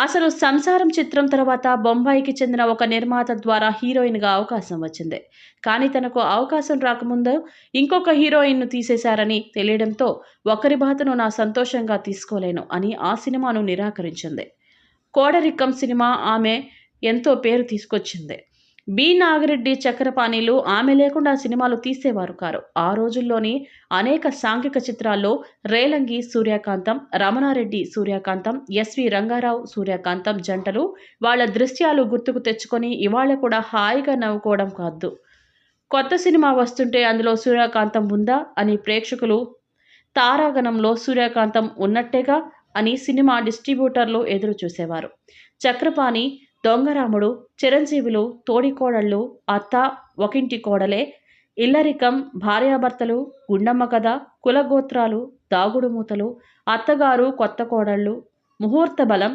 అసలు సంసారం చిత్రం తర్వాత బొంబాయికి చెందిన ఒక నిర్మాత ద్వారా హీరోయిన్గా అవకాశం వచ్చింది. కానీ తనకు అవకాశం రాకముందు ఇంకొక హీరోయిన్ను తీసేశారని తెలియడంతో ఒకరి బాధను నా సంతోషంగా తీసుకోలేను అని ఆ సినిమాను నిరాకరించింది. కోడరిక్కం సినిమా ఆమె ఎంతో పేరు తీసుకొచ్చింది. బి. నాగిరెడ్డి చక్రపాణిలు ఆమె లేకుండా సినిమాలు తీసేవారు కారు. ఆ రోజుల్లోని అనేక సాంఘిక చిత్రాల్లో రేలంగి సూర్యకాంతం రమణారెడ్డి సూర్యకాంతం ఎస్వి రంగారావు సూర్యకాంతం జంటలు వాళ్ళ దృశ్యాలు గుర్తుకు తెచ్చుకొని ఇవాళ కూడా హాయిగా నవ్వుకోవడం కాదు. కొత్త సినిమా వస్తుంటే అందులో సూర్యకాంతం ఉందా అని ప్రేక్షకులు తారాగణంలో సూర్యకాంతం ఉన్నట్టేగా అని సినిమా డిస్ట్రిబ్యూటర్లు ఎదురు చూసేవారు చక్రపాణి దొంగరాముడు చిరంజీవులు తోడికోడళ్ళు అత్త ఒకింటి కోడలే ఇల్లరికం భార్యాభర్తలు గుండమ్మ కథ కులగోత్రాలు దాగుడుమూతలు అత్తగారు కొత్త కోడళ్ళు ముహూర్త బలం